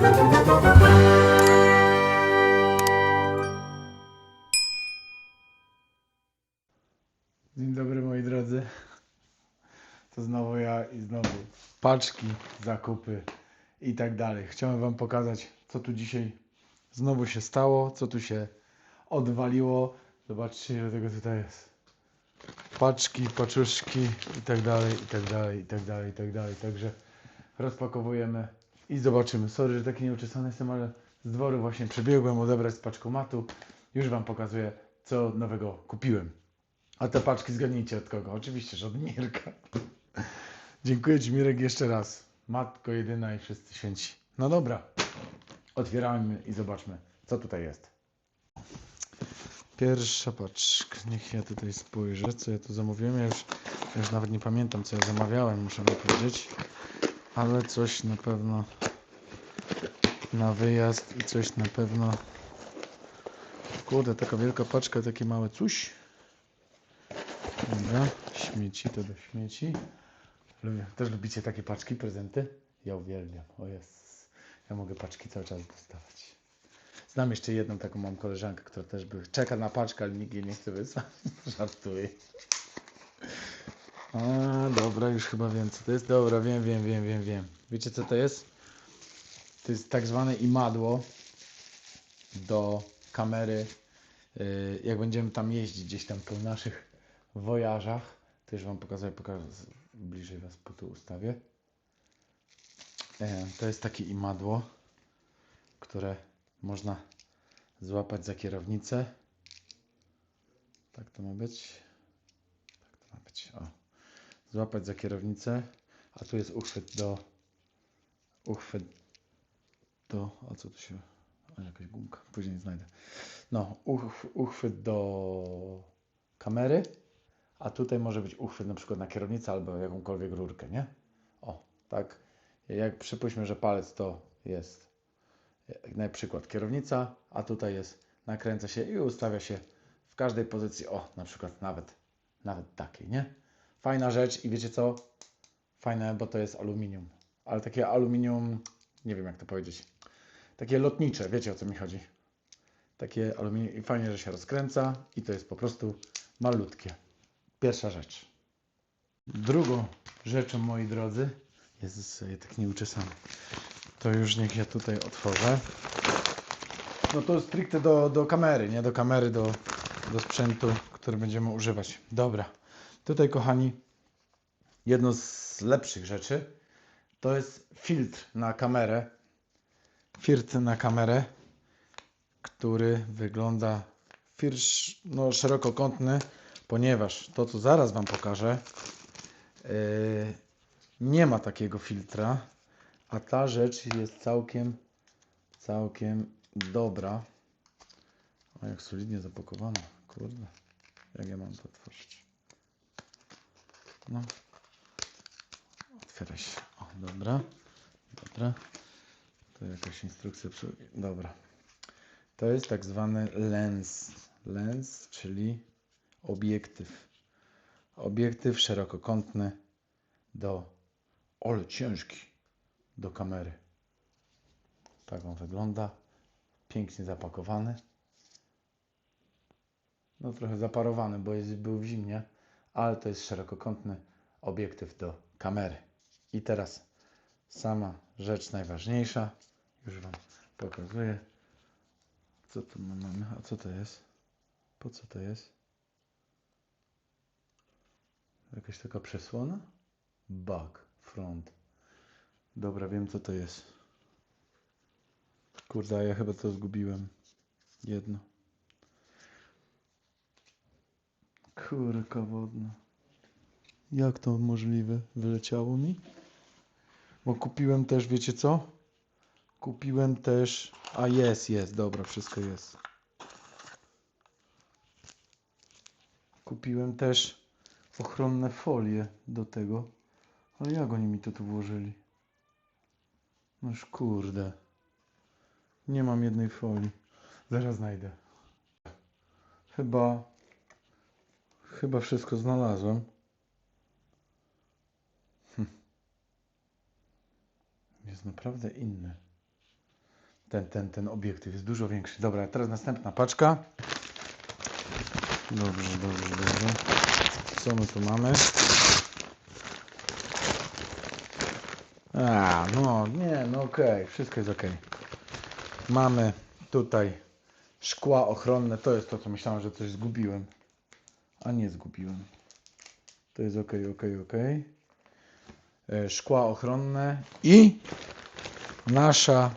Dzień dobry moi drodzy. To znowu ja i znowu paczki, zakupy i tak dalej. Chciałem wam pokazać, co tu dzisiaj znowu się stało, co tu się odwaliło. Zobaczcie, ile tego tutaj jest. Paczki, paczuszki i tak dalej, i tak dalej, i tak dalej, i tak dalej. Także rozpakowujemy i zobaczymy. Sorry, że taki nieuczesany jestem, ale z dworu właśnie przebiegłem odebrać z paczkomatu. Już wam pokazuję, co nowego kupiłem. A te paczki zgadnijcie od kogo? Oczywiście, że od Mirka. Dziękuję Ci Mirek jeszcze raz. Matko jedyna i wszyscy święci. No dobra, otwieramy i zobaczmy, co tutaj jest. Pierwsza paczka. Niech ja tutaj spojrzę, co ja tu zamówiłem. Ja już, już nawet nie pamiętam, co ja zamawiałem, muszę wam powiedzieć. Ale coś na pewno na wyjazd i coś na pewno... Kurde, taka wielka paczka, takie małe coś. Dobra, śmieci to do śmieci. Lubię. Też lubicie takie paczki, prezenty? Ja uwielbiam. O jest. Ja mogę paczki cały czas dostawać. Znam jeszcze jedną taką mam koleżankę, która też by czeka na paczkę, ale nikt jej nie chce wysłać. Żartuję. A, dobra, już chyba wiem co to jest. Dobra, wiem, wiem, wiem, wiem, wiem. Wiecie co to jest? To jest tak zwane imadło do kamery. Yy, Jak będziemy tam jeździć gdzieś tam po naszych wojażach, już Wam pokazuję, pokażę, bliżej Was po tu ustawię. E, To jest takie imadło, które można złapać za kierownicę. Tak to ma być. Tak to ma być. O. Złapać za kierownicę, a tu jest uchwyt do uchwyt do, a co tu się, a jakaś gumka, później znajdę. No, uch, uchwyt do kamery, a tutaj może być uchwyt na przykład na kierownicę albo jakąkolwiek rurkę, nie? O, tak. Jak przypuśćmy, że palec to jest na przykład kierownica, a tutaj jest, nakręca się i ustawia się w każdej pozycji, o, na przykład nawet, nawet takiej, nie? Fajna rzecz i wiecie co? Fajne, bo to jest aluminium, ale takie aluminium, nie wiem jak to powiedzieć, takie lotnicze, wiecie o co mi chodzi? Takie aluminium i fajnie, że się rozkręca i to jest po prostu malutkie. Pierwsza rzecz. Drugą rzeczą, moi drodzy, jest sobie tak nieuczesany. To już niech ja tutaj otworzę. No to stricte do, do kamery, nie do kamery, do, do sprzętu, który będziemy używać. Dobra. Tutaj, kochani, jedno z lepszych rzeczy to jest filtr na kamerę. Filtr na kamerę, który wygląda firsz, no, szerokokątny, ponieważ to, co zaraz Wam pokażę, yy, nie ma takiego filtra, a ta rzecz jest całkiem, całkiem dobra. O, jak solidnie zapakowana. Kurde, jak ja mam to otworzyć? No, otwiera się. O, dobra, dobra. To jakaś instrukcja. przy- Dobra. To jest tak zwany lens. Lens, czyli obiektyw. Obiektyw szerokokątny do, ale ciężki, do kamery. Tak on wygląda. Pięknie zapakowany. No trochę zaparowany, bo jest, był w zimnie, ale to jest szerokokątny obiektyw do kamery. I teraz sama rzecz najważniejsza. Już Wam pokazuję. Co tu mamy? A co to jest? Po co to jest? Jakaś taka przesłona? Back, front. Dobra, wiem co to jest. Kurde, ja chyba to zgubiłem. Jedno. Kurka wodna. Jak to możliwe? Wyleciało mi? Bo kupiłem też, wiecie co? Kupiłem też... A jest, jest, dobra, wszystko jest. Kupiłem też ochronne folie do tego. Ale jak oni mi to tu włożyli? Noż kurde. Nie mam jednej folii. Zaraz znajdę. Chyba... Chyba wszystko znalazłem. Hm. Jest naprawdę inny. ten, ten, ten obiektyw jest dużo większy. Dobra, teraz następna paczka. Dobrze, dobrze, dobrze. Co my tu mamy? A, no, nie, no okej, wszystko jest okej. Mamy tutaj szkła ochronne, to jest to, co myślałem, że coś zgubiłem. A nie zgubiłem. To jest ok, ok, ok. E, Szkła ochronne i nasza,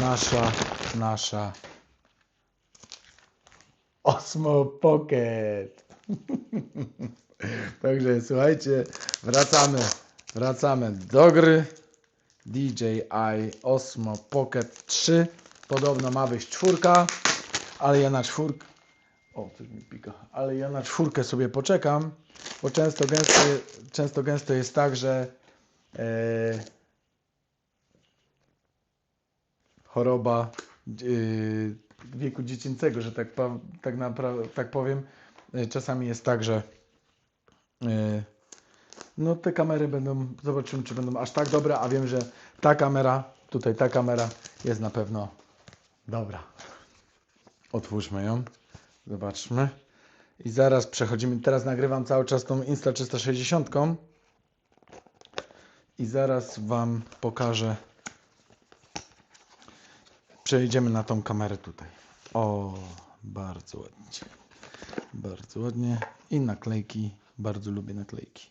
nasza, nasza Osmo Pocket. Także słuchajcie, wracamy, wracamy do gry. DJI Osmo Pocket 3. Podobno ma być czwórka, ale ja na czwórkę. O, coś mi pika. Ale ja na czwórkę sobie poczekam, bo często gęsto, często gęsto jest tak, że e, choroba yy, wieku dziecięcego, że tak, tak, napra- tak powiem, yy, czasami jest tak, że yy, no te kamery będą, zobaczymy czy będą aż tak dobre, a wiem, że ta kamera, tutaj ta kamera jest na pewno dobra. Otwórzmy ją, zobaczmy. I zaraz przechodzimy, teraz nagrywam cały czas tą Insta360 i zaraz Wam pokażę Przejdziemy na tą kamerę tutaj. O, bardzo ładnie. Bardzo ładnie. I naklejki. Bardzo lubię naklejki.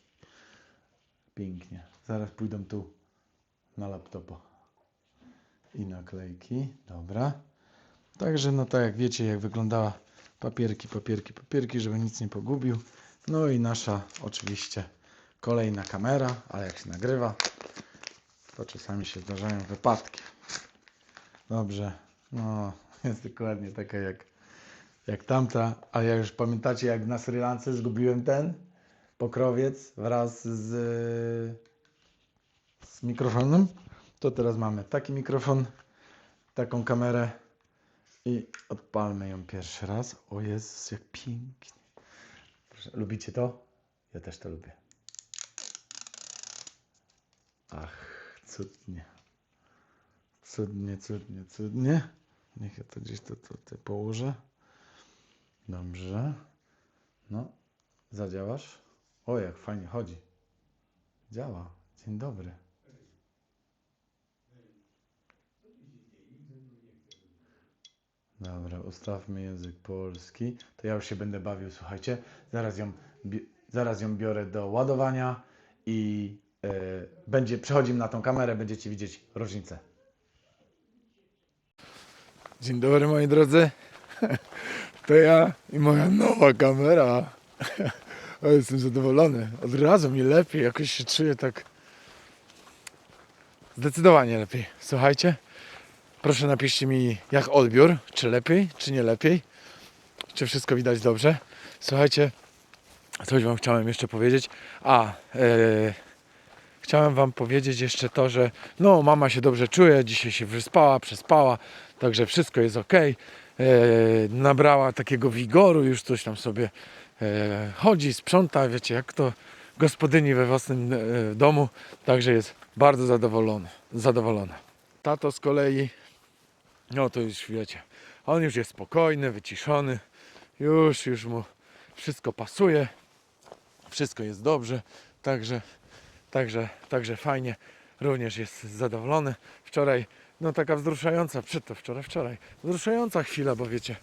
Pięknie. Zaraz pójdą tu na laptopa. I naklejki. Dobra. Także no tak jak wiecie, jak wyglądała papierki, papierki, papierki, żeby nic nie pogubił. No i nasza oczywiście kolejna kamera, ale jak się nagrywa, to czasami się zdarzają wypadki. Dobrze. No, jest dokładnie taka jak, jak tamta. A jak już pamiętacie, jak na Sri Lance zgubiłem ten pokrowiec wraz z, z mikrofonem, to teraz mamy taki mikrofon, taką kamerę i odpalmy ją pierwszy raz. O Jezus, jak pięknie. Proszę, lubicie to? Ja też to lubię. Ach, cudnie. Cudnie, cudnie, cudnie. Niech ja to gdzieś to, to położę. Dobrze. No, zadziałasz? O, jak fajnie chodzi. Działa. Dzień dobry. Dobra, ustawmy język polski. To ja już się będę bawił, słuchajcie. Zaraz ją, zaraz ją biorę do ładowania i e, będzie, przechodzimy na tą kamerę, będziecie widzieć różnicę. Dzień dobry moi drodzy. To ja i moja nowa kamera. O, jestem zadowolony. Od razu mi lepiej, jakoś się czuję tak zdecydowanie lepiej. Słuchajcie, proszę napiszcie mi jak odbiór, czy lepiej, czy nie lepiej. Czy wszystko widać dobrze. Słuchajcie, coś wam chciałem jeszcze powiedzieć. A, e, chciałem wam powiedzieć jeszcze to, że no mama się dobrze czuje, dzisiaj się wyspała, przespała, także wszystko jest ok. E, nabrała takiego wigoru, już coś tam sobie e, chodzi, sprząta, wiecie, jak to gospodyni we własnym domu, także jest bardzo zadowolony, zadowolona. Tato z kolei, no to już wiecie, on już jest spokojny, wyciszony, już, już mu wszystko pasuje, wszystko jest dobrze, także Także, także fajnie, również jest zadowolony. Wczoraj, no taka wzruszająca, przed to wczoraj, wczoraj, wzruszająca chwila, bo wiecie,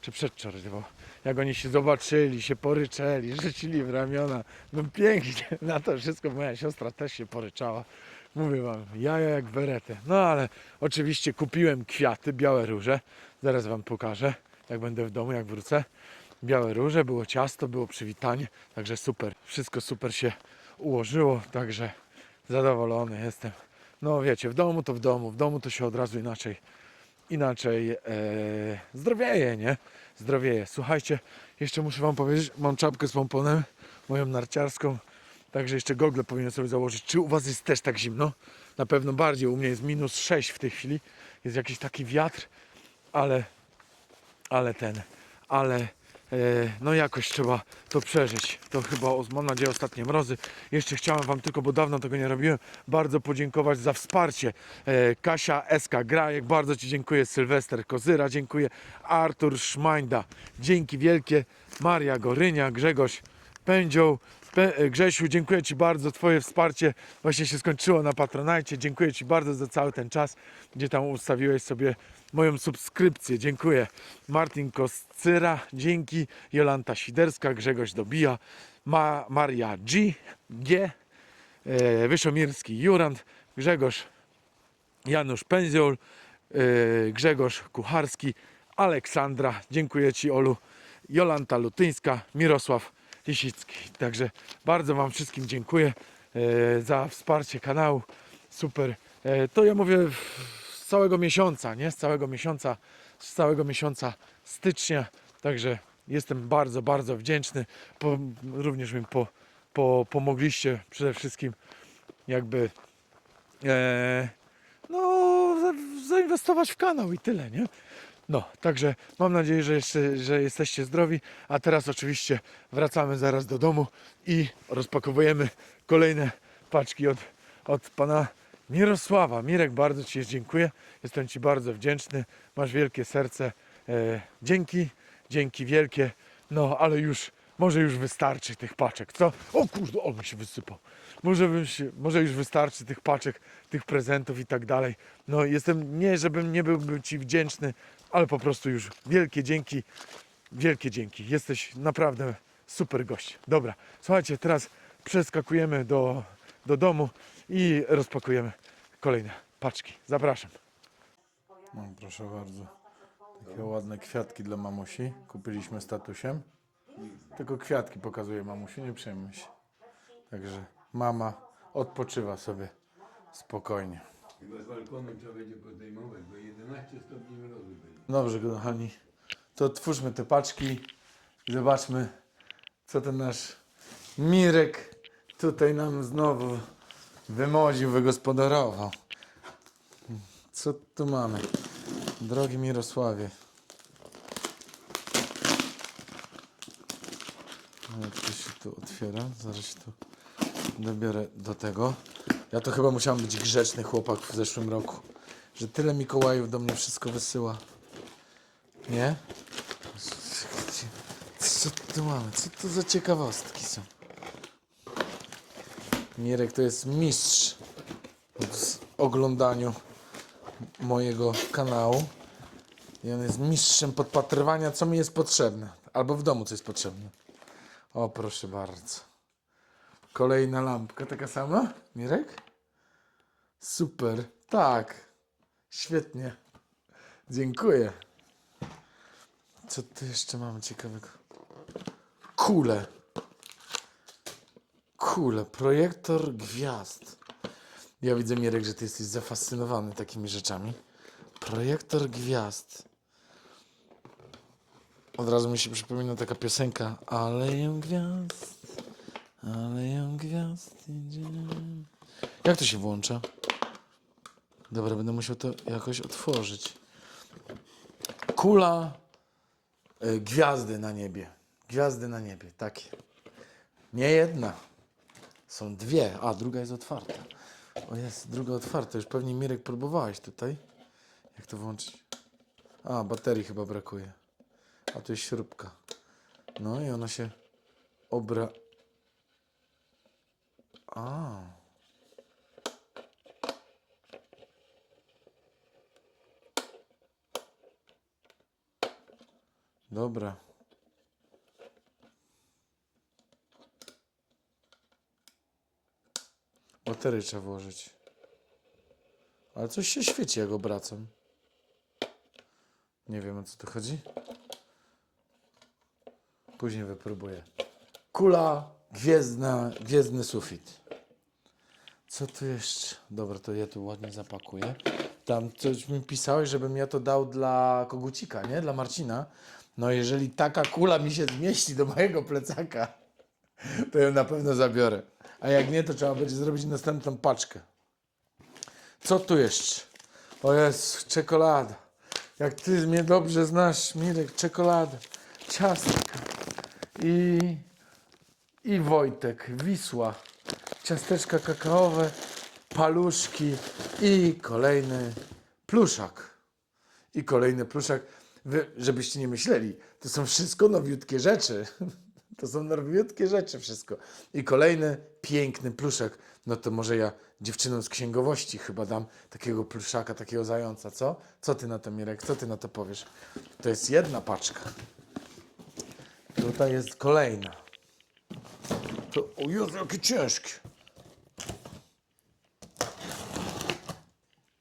czy przedwczoraj, bo jak oni się zobaczyli, się poryczeli, rzucili w ramiona, no pięknie, na to wszystko moja siostra też się poryczała. Mówię wam, jaja jak werety. No ale oczywiście kupiłem kwiaty, białe róże, zaraz wam pokażę, jak będę w domu, jak wrócę. Białe róże, było ciasto, było przywitanie, także super, wszystko super się ułożyło, także zadowolony jestem. No wiecie, w domu to w domu, w domu to się od razu inaczej, inaczej e, zdrowieje, nie? Zdrowieje. Słuchajcie, jeszcze muszę Wam powiedzieć, mam czapkę z pomponem, moją narciarską, także jeszcze gogle powinien sobie założyć. Czy u Was jest też tak zimno? Na pewno bardziej, u mnie jest minus 6 w tej chwili, jest jakiś taki wiatr, ale, ale ten, ale E, no jakoś trzeba to przeżyć. To chyba, mam nadzieję, ostatnie mrozy. Jeszcze chciałem Wam tylko, bo dawno tego nie robiłem, bardzo podziękować za wsparcie. E, Kasia SK Grajek, bardzo Ci dziękuję. Sylwester Kozyra, dziękuję. Artur Szmańda, dzięki wielkie. Maria Gorynia, Grzegorz Pędzioł. E, Grzesiu, dziękuję Ci bardzo. Twoje wsparcie właśnie się skończyło na Patronajcie. Dziękuję Ci bardzo za cały ten czas, gdzie tam ustawiłeś sobie moją subskrypcję. Dziękuję. Martin Koscyra, dzięki. Jolanta Siderska, Grzegorz Dobija, Ma- Maria G, G, e, Wyszomirski Jurand, Grzegorz Janusz Pęziol, e, Grzegorz Kucharski, Aleksandra, dziękuję Ci Olu, Jolanta Lutyńska, Mirosław Lisicki. Także bardzo Wam wszystkim dziękuję e, za wsparcie kanału. Super. E, to ja mówię z całego miesiąca, nie? Z całego miesiąca, z całego miesiąca stycznia. Także jestem bardzo, bardzo wdzięczny. Po, również mi po, po, pomogliście przede wszystkim jakby e, no, za- zainwestować w kanał i tyle, nie? No, także mam nadzieję, że, jeszcze, że jesteście zdrowi, a teraz oczywiście wracamy zaraz do domu i rozpakowujemy kolejne paczki od, od pana Mirosława. Mirek, bardzo Ci dziękuję, jestem Ci bardzo wdzięczny, masz wielkie serce, e, dzięki, dzięki wielkie, no ale już, może już wystarczy tych paczek, co? O kurde, on mi się wysypał. Może, bym się, może już wystarczy tych paczek, tych prezentów i tak dalej. No jestem, nie żebym nie byłbym Ci wdzięczny, ale po prostu już wielkie dzięki, wielkie dzięki. Jesteś naprawdę super gość. Dobra, słuchajcie, teraz przeskakujemy do, do domu i rozpakujemy kolejne paczki. Zapraszam. No, proszę bardzo. Takie ładne kwiatki dla mamusi. Kupiliśmy statusiem. Tylko kwiatki pokazuje mamusi, nie przejmuj się. Także mama odpoczywa sobie spokojnie. Chyba z balkonu trzeba będzie podejmować, bo 11 stopni mrozu będzie. Dobrze, kochani. To otwórzmy te paczki i zobaczmy, co ten nasz Mirek tutaj nam znowu wymoził, wygospodarował. Co tu mamy? Drogi Mirosławie. Jak to się tu otwiera? Zaraz się tu dobiorę do tego. Ja to chyba musiałem być grzeczny chłopak w zeszłym roku, że tyle Mikołajów do mnie wszystko wysyła. Nie? Co tu mamy? Co to za ciekawostki są? Mirek to jest mistrz w oglądaniu mojego kanału. I on jest mistrzem podpatrywania, co mi jest potrzebne. Albo w domu, co jest potrzebne. O, proszę bardzo. Kolejna lampka, taka sama? Mirek? Super. Tak. Świetnie. Dziękuję. Co tu jeszcze mamy ciekawego? Kule. Kule. Projektor gwiazd. Ja widzę, Mirek, że ty jesteś zafascynowany takimi rzeczami. Projektor gwiazd. Od razu mi się przypomina taka piosenka. Aleję gwiazd. Aleję gwiazd. idziemy. Jak to się włącza? Dobra, będę musiał to jakoś otworzyć. Kula y, gwiazdy na niebie. Gwiazdy na niebie, takie. Nie jedna. Są dwie. A, druga jest otwarta. O jest, druga otwarta. Już pewnie Mirek próbowałeś tutaj. Jak to włączyć? A, baterii chyba brakuje. A tu jest śrubka. No i ona się obra... A. Dobra. Baterię trzeba włożyć. Ale coś się świeci, jak obracam. Nie wiem o co tu chodzi. Później wypróbuję. Kula gwiezdna, gwiezdny sufit. Co tu jeszcze? Dobra, to ja tu ładnie zapakuję. Tam coś mi pisałeś, żebym ja to dał dla kogucika, nie? Dla Marcina. No jeżeli taka kula mi się zmieści do mojego plecaka, to ją na pewno zabiorę. A jak nie, to trzeba będzie zrobić następną paczkę. Co tu jeszcze? O jest, czekolada. Jak ty mnie dobrze znasz, Mirek, czekolada. ciastka. I, I Wojtek, Wisła. Ciasteczka kakaowe, paluszki i kolejny pluszak. I kolejny pluszak. Wy, żebyście nie myśleli, to są wszystko nowiutkie rzeczy. To są nowiutkie rzeczy wszystko. I kolejny piękny pluszek. No to może ja dziewczynom z księgowości chyba dam takiego pluszaka, takiego zająca, co? Co ty na to, Mirek? Co ty na to powiesz? To jest jedna paczka. Tutaj jest kolejna. To, o Jezu, jakie ciężkie.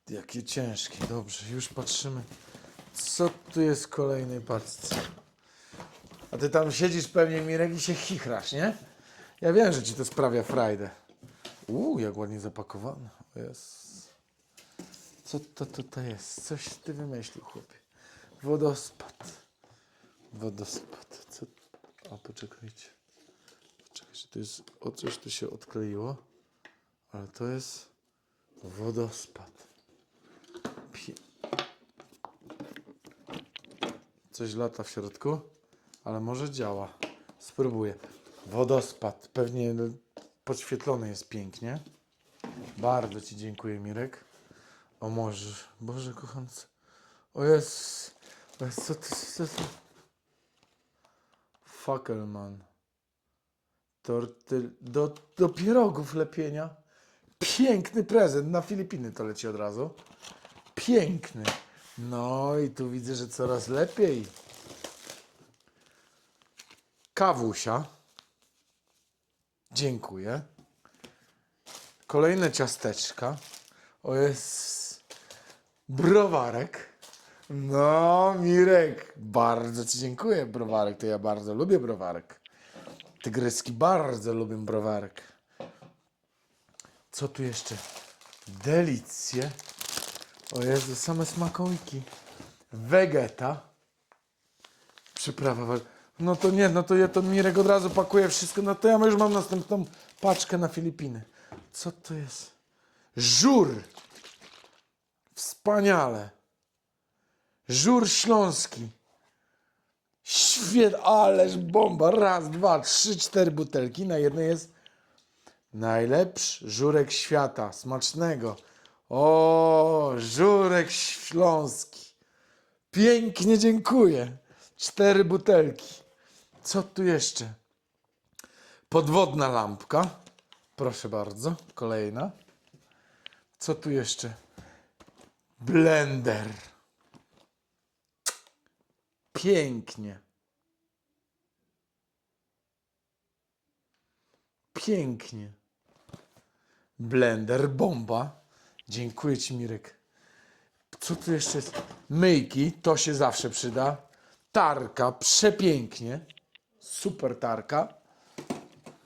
Jakie ciężkie. Dobrze, już patrzymy. Co tu jest w kolejnej paczce? A ty tam siedzisz pewnie, Mirek, i się chichrasz, nie? Ja wiem, że ci to sprawia frajdę. Uuu, jak ładnie zapakowane. Jest. Co to tutaj jest? Coś ty wymyślił, chłopie. Wodospad. Wodospad. Co? O, poczekajcie. To jest... O, coś tu się odkleiło. Ale to jest... Wodospad. Pie... Coś lata w środku, ale może działa. Spróbuję. Wodospad. Pewnie podświetlony jest pięknie. Bardzo Ci dziękuję, Mirek. O Boże. O jest, o jest, co ty, co ty? Fackelman. Torty, do, do pierogów lepienia. Piękny prezent. Na Filipiny to leci od razu. Piękny. No i tu widzę, że coraz lepiej. Kawusia. Dziękuję. Kolejne ciasteczka. O jest browarek. No, Mirek, bardzo Ci dziękuję, browarek. To ja bardzo lubię browarek. Tygryski bardzo lubię browarek. Co tu jeszcze? Delicje. O Jezu, same smakołyki. Vegeta. Przyprawa. wa- No to nie, no to ja to Mirek od razu pakuje wszystko. No to ja już mam następną paczkę na Filipiny. Co to jest? Żur. Wspaniale. Żur śląski. Świet, ależ bomba. Raz, dwa, trzy, cztery butelki. Na jednej jest najlepszy żurek świata. Smacznego. O, żurek śląski. Pięknie dziękuję. Cztery butelki. Co tu jeszcze? Podwodna lampka. Proszę bardzo. Kolejna. Co tu jeszcze? Blender. Pięknie. Pięknie. Blender, bomba. Dziękuję Ci, Mirek. Co tu jeszcze jest? Myjki, to się zawsze przyda. Tarka, przepięknie. Super tarka.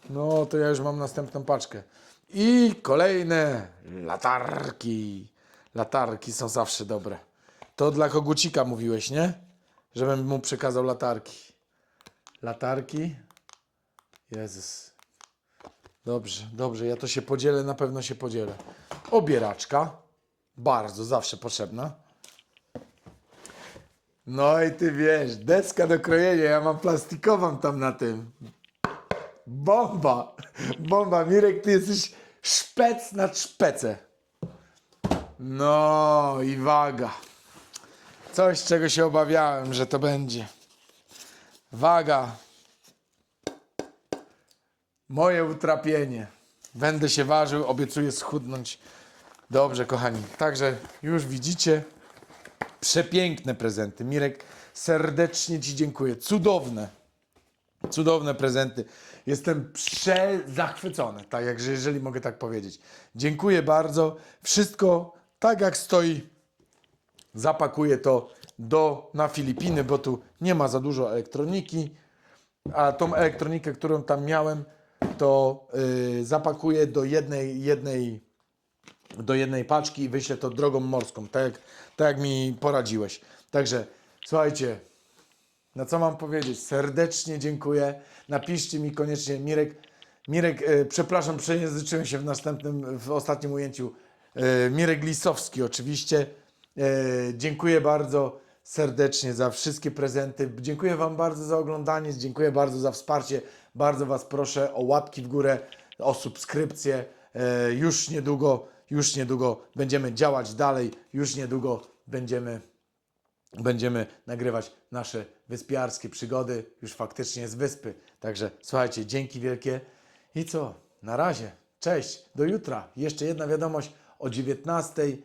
No, to ja już mam następną paczkę. I kolejne latarki. Latarki są zawsze dobre. To dla kogucika mówiłeś, nie? Żebym mu przekazał latarki. Latarki. Jezus. Dobrze, dobrze, ja to się podzielę, na pewno się podzielę. Obieraczka. Bardzo, zawsze potrzebna. No i ty wiesz, deska do krojenia, ja mam plastikową tam na tym. Bomba! Bomba, Mirek, ty jesteś szpec nad szpecę. No i waga. Coś, czego się obawiałem, że to będzie. Waga. Moje utrapienie. Będę się ważył, obiecuję schudnąć. Dobrze, kochani. Także już widzicie przepiękne prezenty. Mirek, serdecznie Ci dziękuję. Cudowne. Cudowne prezenty. Jestem przezachwycony, tak jak, jeżeli mogę tak powiedzieć. Dziękuję bardzo. Wszystko tak jak stoi zapakuję to do, na Filipiny, bo tu nie ma za dużo elektroniki, a tą elektronikę, którą tam miałem, to yy, zapakuję do jednej, jednej, do jednej paczki i wyślę to drogą morską, tak jak, tak jak mi poradziłeś. Także słuchajcie, no co mam powiedzieć? Serdecznie dziękuję. Napiszcie mi koniecznie, Mirek, Mirek, e, przepraszam, przejęzyczyłem się w następnym, w ostatnim ujęciu. E, Mirek Lisowski oczywiście. E, dziękuję bardzo. serdecznie za wszystkie prezenty. Dziękuję Wam bardzo za oglądanie, dziękuję bardzo za wsparcie. Bardzo Was proszę o łapki w górę, o subskrypcję. E, Już niedługo, już niedługo będziemy działać dalej, już niedługo będziemy będziemy nagrywać nasze wyspiarskie przygody już faktycznie z wyspy. Także słuchajcie, dzięki wielkie i co? Na razie. Cześć, do jutra. Jeszcze jedna wiadomość o 19 yy,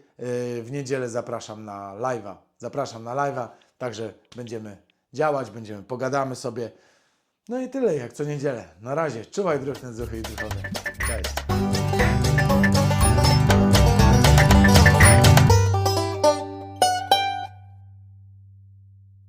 w niedzielę zapraszam na live'a. Zapraszam na live'a, także będziemy działać, będziemy pogadamy sobie. No i tyle jak co niedzielę. Na razie. Czuwaj druchne zuchy i duchowe. Cześć.